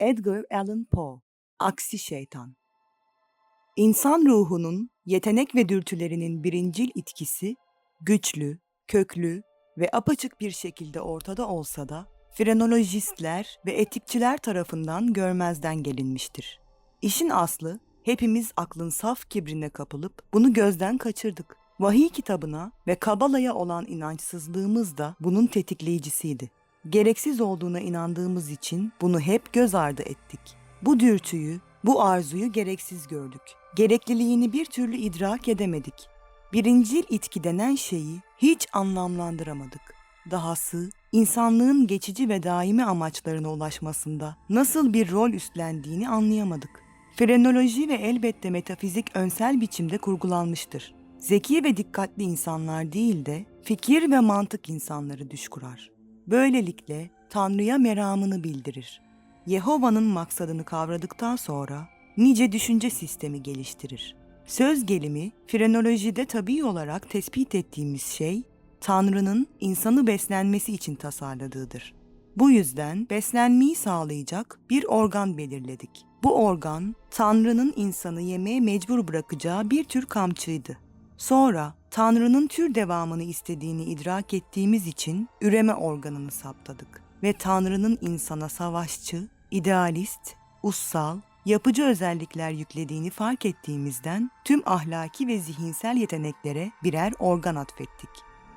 Edgar Allan Poe Aksi Şeytan İnsan ruhunun yetenek ve dürtülerinin birincil itkisi güçlü, köklü ve apaçık bir şekilde ortada olsa da frenolojistler ve etikçiler tarafından görmezden gelinmiştir. İşin aslı hepimiz aklın saf kibrine kapılıp bunu gözden kaçırdık. Vahiy kitabına ve Kabala'ya olan inançsızlığımız da bunun tetikleyicisiydi. Gereksiz olduğuna inandığımız için bunu hep göz ardı ettik. Bu dürtüyü, bu arzuyu gereksiz gördük. Gerekliliğini bir türlü idrak edemedik. Birincil itki denen şeyi hiç anlamlandıramadık. Dahası insanlığın geçici ve daimi amaçlarına ulaşmasında nasıl bir rol üstlendiğini anlayamadık. Frenoloji ve elbette metafizik önsel biçimde kurgulanmıştır. Zeki ve dikkatli insanlar değil de fikir ve mantık insanları düş kurar. Böylelikle Tanrı'ya meramını bildirir. Yehova'nın maksadını kavradıktan sonra nice düşünce sistemi geliştirir. Söz gelimi frenolojide tabii olarak tespit ettiğimiz şey Tanrı'nın insanı beslenmesi için tasarladığıdır. Bu yüzden beslenmeyi sağlayacak bir organ belirledik. Bu organ Tanrı'nın insanı yemeye mecbur bırakacağı bir tür kamçıydı. Sonra Tanrı'nın tür devamını istediğini idrak ettiğimiz için üreme organını saptadık ve Tanrı'nın insana savaşçı, idealist, ussal, yapıcı özellikler yüklediğini fark ettiğimizden tüm ahlaki ve zihinsel yeteneklere birer organ atfettik.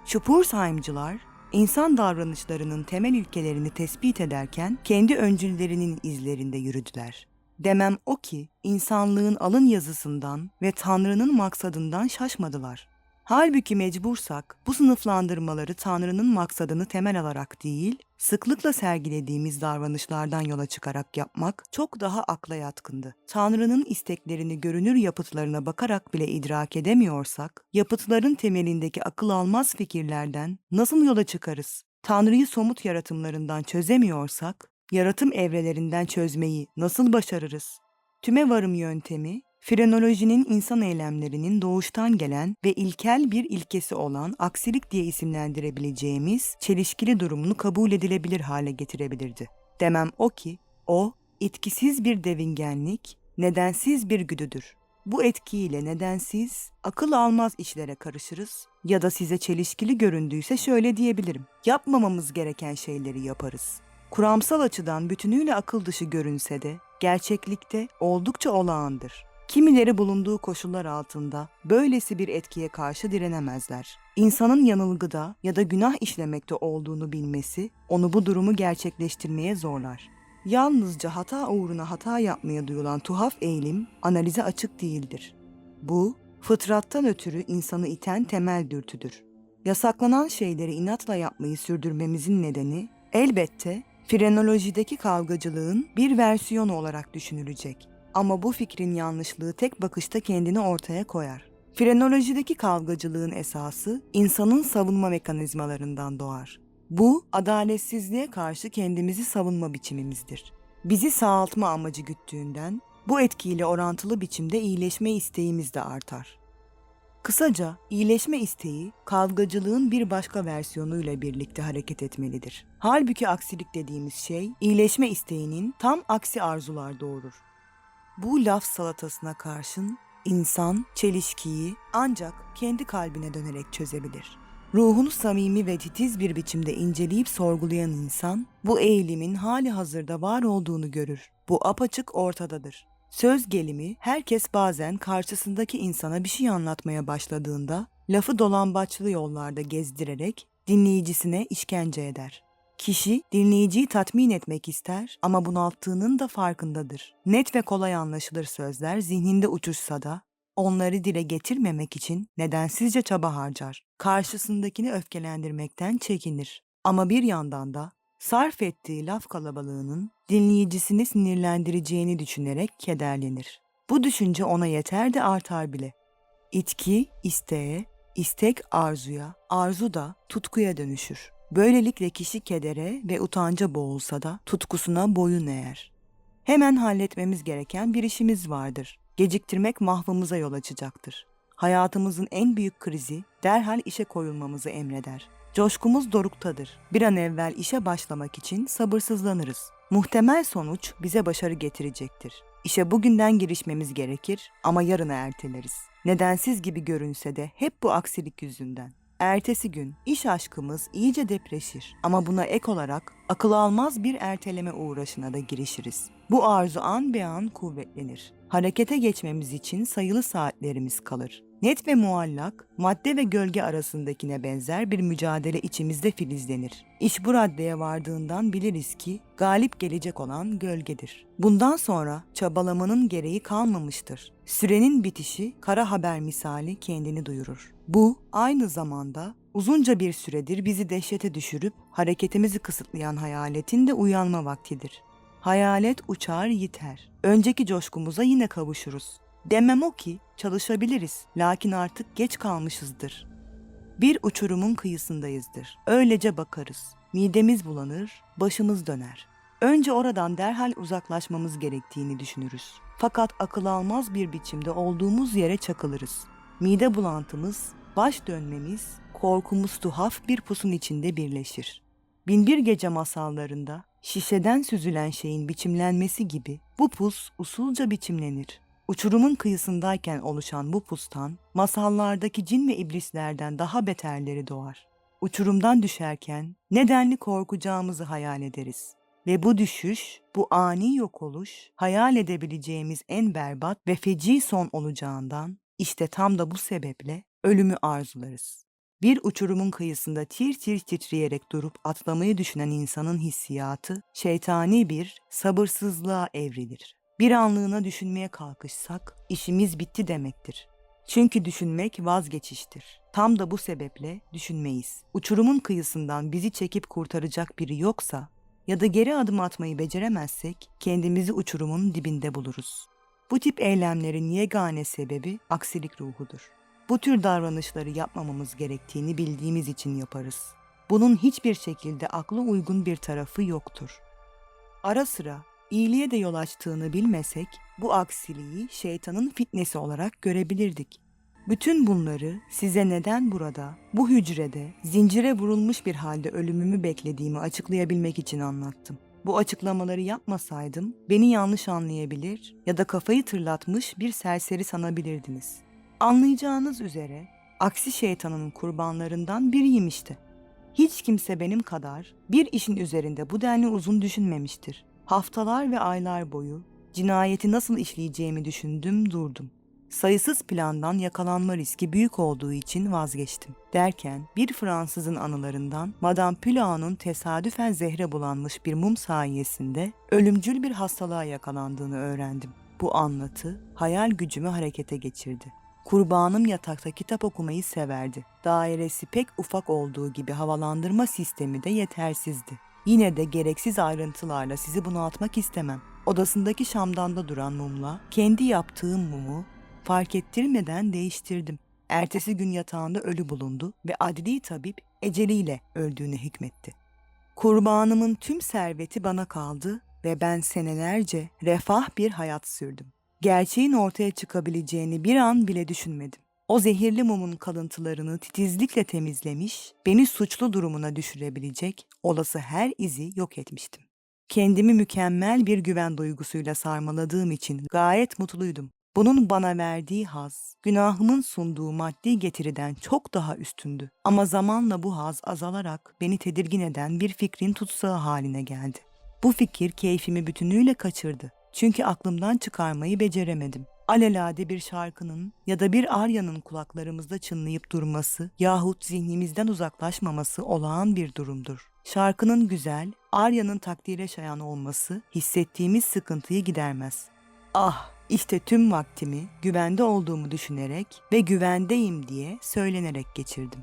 Spurzheimcılar insan davranışlarının temel ilkelerini tespit ederken kendi öncüllerinin izlerinde yürüdüler. Demem o ki insanlığın alın yazısından ve Tanrı'nın maksadından şaşmadılar. Halbuki mecbursak bu sınıflandırmaları Tanrı'nın maksadını temel alarak değil, sıklıkla sergilediğimiz davranışlardan yola çıkarak yapmak çok daha akla yatkındı. Tanrı'nın isteklerini görünür yapıtlarına bakarak bile idrak edemiyorsak, yapıtların temelindeki akıl almaz fikirlerden nasıl yola çıkarız? Tanrı'yı somut yaratımlarından çözemiyorsak, yaratım evrelerinden çözmeyi nasıl başarırız? Tüme varım yöntemi, frenolojinin insan eylemlerinin doğuştan gelen ve ilkel bir ilkesi olan aksilik diye isimlendirebileceğimiz çelişkili durumunu kabul edilebilir hale getirebilirdi. Demem o ki, o, etkisiz bir devingenlik, nedensiz bir güdüdür. Bu etkiyle nedensiz, akıl almaz işlere karışırız ya da size çelişkili göründüyse şöyle diyebilirim. Yapmamamız gereken şeyleri yaparız. Kuramsal açıdan bütünüyle akıl dışı görünse de gerçeklikte oldukça olağandır. Kimileri bulunduğu koşullar altında böylesi bir etkiye karşı direnemezler. İnsanın yanılgıda ya da günah işlemekte olduğunu bilmesi onu bu durumu gerçekleştirmeye zorlar. Yalnızca hata uğruna hata yapmaya duyulan tuhaf eğilim analize açık değildir. Bu, fıtrattan ötürü insanı iten temel dürtüdür. Yasaklanan şeyleri inatla yapmayı sürdürmemizin nedeni elbette frenolojideki kavgacılığın bir versiyonu olarak düşünülecek. Ama bu fikrin yanlışlığı tek bakışta kendini ortaya koyar. Frenolojideki kavgacılığın esası insanın savunma mekanizmalarından doğar. Bu, adaletsizliğe karşı kendimizi savunma biçimimizdir. Bizi sağaltma amacı güttüğünden bu etkiyle orantılı biçimde iyileşme isteğimiz de artar. Kısaca iyileşme isteği kavgacılığın bir başka versiyonuyla birlikte hareket etmelidir. Halbuki aksilik dediğimiz şey iyileşme isteğinin tam aksi arzular doğurur. Bu laf salatasına karşın insan çelişkiyi ancak kendi kalbine dönerek çözebilir. Ruhunu samimi ve titiz bir biçimde inceleyip sorgulayan insan bu eğilimin hali hazırda var olduğunu görür. Bu apaçık ortadadır. Söz gelimi herkes bazen karşısındaki insana bir şey anlatmaya başladığında lafı dolambaçlı yollarda gezdirerek dinleyicisine işkence eder. Kişi dinleyiciyi tatmin etmek ister ama bunalttığının da farkındadır. Net ve kolay anlaşılır sözler zihninde uçuşsa da onları dile getirmemek için nedensizce çaba harcar. Karşısındakini öfkelendirmekten çekinir. Ama bir yandan da sarf ettiği laf kalabalığının dinleyicisini sinirlendireceğini düşünerek kederlenir. Bu düşünce ona yeter de artar bile. İtki isteğe, istek arzuya, arzu da tutkuya dönüşür. Böylelikle kişi kedere ve utanca boğulsa da tutkusuna boyun eğer. Hemen halletmemiz gereken bir işimiz vardır. Geciktirmek mahvımıza yol açacaktır. Hayatımızın en büyük krizi derhal işe koyulmamızı emreder. Coşkumuz doruktadır. Bir an evvel işe başlamak için sabırsızlanırız. Muhtemel sonuç bize başarı getirecektir. İşe bugünden girişmemiz gerekir ama yarına erteleriz. Nedensiz gibi görünse de hep bu aksilik yüzünden. Ertesi gün iş aşkımız iyice depreşir ama buna ek olarak akıl almaz bir erteleme uğraşına da girişiriz. Bu arzu an be an kuvvetlenir. Harekete geçmemiz için sayılı saatlerimiz kalır. Net ve muallak, madde ve gölge arasındakine benzer bir mücadele içimizde filizlenir. İş bu raddeye vardığından biliriz ki galip gelecek olan gölgedir. Bundan sonra çabalamanın gereği kalmamıştır. Sürenin bitişi kara haber misali kendini duyurur. Bu aynı zamanda uzunca bir süredir bizi dehşete düşürüp hareketimizi kısıtlayan hayaletin de uyanma vaktidir. Hayalet uçar yiter. Önceki coşkumuza yine kavuşuruz. Demem o ki çalışabiliriz lakin artık geç kalmışızdır. Bir uçurumun kıyısındayızdır. Öylece bakarız. Midemiz bulanır, başımız döner. Önce oradan derhal uzaklaşmamız gerektiğini düşünürüz. Fakat akıl almaz bir biçimde olduğumuz yere çakılırız. Mide bulantımız, baş dönmemiz, korkumuz tuhaf bir pusun içinde birleşir. Binbir Gece masallarında şişeden süzülen şeyin biçimlenmesi gibi bu pus usulca biçimlenir. Uçurumun kıyısındayken oluşan bu pustan masallardaki cin ve iblislerden daha beterleri doğar. Uçurumdan düşerken nedenli korkacağımızı hayal ederiz. Ve bu düşüş, bu ani yok oluş, hayal edebileceğimiz en berbat ve feci son olacağından işte tam da bu sebeple ölümü arzularız. Bir uçurumun kıyısında tir tir titreyerek durup atlamayı düşünen insanın hissiyatı şeytani bir sabırsızlığa evrilir. Bir anlığına düşünmeye kalkışsak işimiz bitti demektir. Çünkü düşünmek vazgeçiştir. Tam da bu sebeple düşünmeyiz. Uçurumun kıyısından bizi çekip kurtaracak biri yoksa ya da geri adım atmayı beceremezsek kendimizi uçurumun dibinde buluruz. Bu tip eylemlerin yegane sebebi aksilik ruhudur. Bu tür davranışları yapmamamız gerektiğini bildiğimiz için yaparız. Bunun hiçbir şekilde akla uygun bir tarafı yoktur. Ara sıra iyiliğe de yol açtığını bilmesek bu aksiliği şeytanın fitnesi olarak görebilirdik. Bütün bunları size neden burada, bu hücrede, zincire vurulmuş bir halde ölümümü beklediğimi açıklayabilmek için anlattım. Bu açıklamaları yapmasaydım beni yanlış anlayabilir ya da kafayı tırlatmış bir serseri sanabilirdiniz. Anlayacağınız üzere aksi şeytanın kurbanlarından biriyim işte. Hiç kimse benim kadar bir işin üzerinde bu denli uzun düşünmemiştir. Haftalar ve aylar boyu cinayeti nasıl işleyeceğimi düşündüm durdum. Sayısız plandan yakalanma riski büyük olduğu için vazgeçtim. Derken bir Fransızın anılarından Madame Pilao'nun tesadüfen zehre bulanmış bir mum sayesinde ölümcül bir hastalığa yakalandığını öğrendim. Bu anlatı hayal gücümü harekete geçirdi. Kurbanım yatakta kitap okumayı severdi. Dairesi pek ufak olduğu gibi havalandırma sistemi de yetersizdi. Yine de gereksiz ayrıntılarla sizi bunaltmak istemem. Odasındaki şamdanda duran mumla kendi yaptığım mumu fark ettirmeden değiştirdim. Ertesi gün yatağında ölü bulundu ve adli tabip eceliyle öldüğünü hükmetti. Kurbanımın tüm serveti bana kaldı ve ben senelerce refah bir hayat sürdüm. Gerçeğin ortaya çıkabileceğini bir an bile düşünmedim. O zehirli mumun kalıntılarını titizlikle temizlemiş, beni suçlu durumuna düşürebilecek olası her izi yok etmiştim. Kendimi mükemmel bir güven duygusuyla sarmaladığım için gayet mutluydum. Bunun bana verdiği haz, günahımın sunduğu maddi getiriden çok daha üstündü. Ama zamanla bu haz azalarak beni tedirgin eden bir fikrin tutsağı haline geldi. Bu fikir keyfimi bütünüyle kaçırdı. Çünkü aklımdan çıkarmayı beceremedim. Alelade bir şarkının ya da bir aryanın kulaklarımızda çınlayıp durması yahut zihnimizden uzaklaşmaması olağan bir durumdur. Şarkının güzel, aryanın takdire şayan olması hissettiğimiz sıkıntıyı gidermez. Ah, işte tüm vaktimi güvende olduğumu düşünerek ve güvendeyim diye söylenerek geçirdim.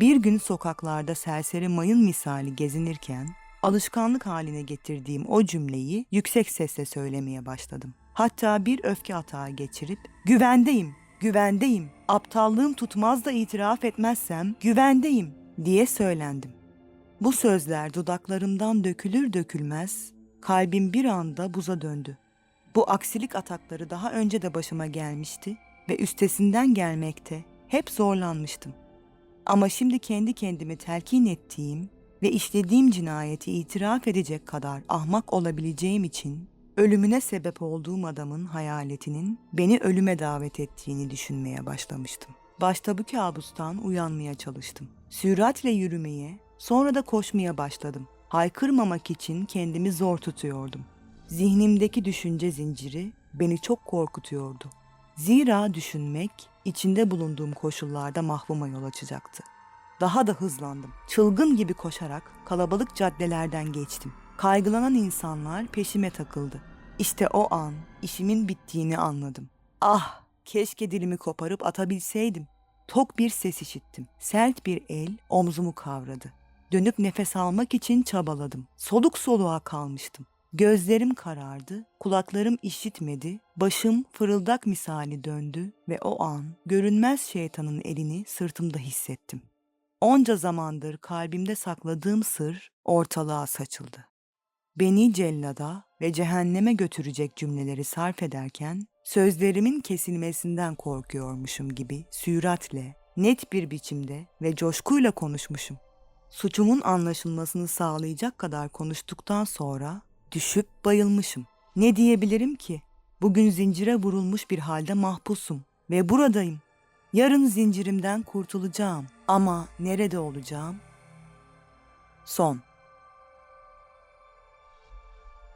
Bir gün sokaklarda serseri mayın misali gezinirken alışkanlık haline getirdiğim o cümleyi yüksek sesle söylemeye başladım. Hatta bir öfke atağı geçirip güvendeyim, güvendeyim, aptallığım tutmaz da itiraf etmezsem güvendeyim diye söylendim. Bu sözler dudaklarımdan dökülür dökülmez kalbim bir anda buza döndü. Bu aksilik atakları daha önce de başıma gelmişti ve üstesinden gelmekte hep zorlanmıştım. Ama şimdi kendi kendimi telkin ettiğim ve işlediğim cinayeti itiraf edecek kadar ahmak olabileceğim için ölümüne sebep olduğum adamın hayaletinin beni ölüme davet ettiğini düşünmeye başlamıştım. Başta bu kabustan uyanmaya çalıştım. Süratle yürümeye, sonra da koşmaya başladım. Haykırmamak için kendimi zor tutuyordum. Zihnimdeki düşünce zinciri beni çok korkutuyordu. Zira düşünmek içinde bulunduğum koşullarda mahvuma yol açacaktı. Daha da hızlandım. Çılgın gibi koşarak kalabalık caddelerden geçtim. Kaygılanan insanlar peşime takıldı. İşte o an işimin bittiğini anladım. Ah, keşke dilimi koparıp atabilseydim. Tok bir ses işittim. Sert bir el omzumu kavradı. Dönüp nefes almak için çabaladım. Soluk soluğa kalmıştım. Gözlerim karardı, kulaklarım işitmedi, başım fırıldak misali döndü ve o an görünmez şeytanın elini sırtımda hissettim. Onca zamandır kalbimde sakladığım sır ortalığa saçıldı. Beni cellada ve cehenneme götürecek cümleleri sarf ederken sözlerimin kesilmesinden korkuyormuşum gibi süratle, net bir biçimde ve coşkuyla konuşmuşum. Suçumun anlaşılmasını sağlayacak kadar konuştuktan sonra düşüp bayılmışım. Ne diyebilirim ki? Bugün zincire vurulmuş bir halde mahpusum ve buradayım. Yarın zincirimden kurtulacağım ama nerede olacağım? Son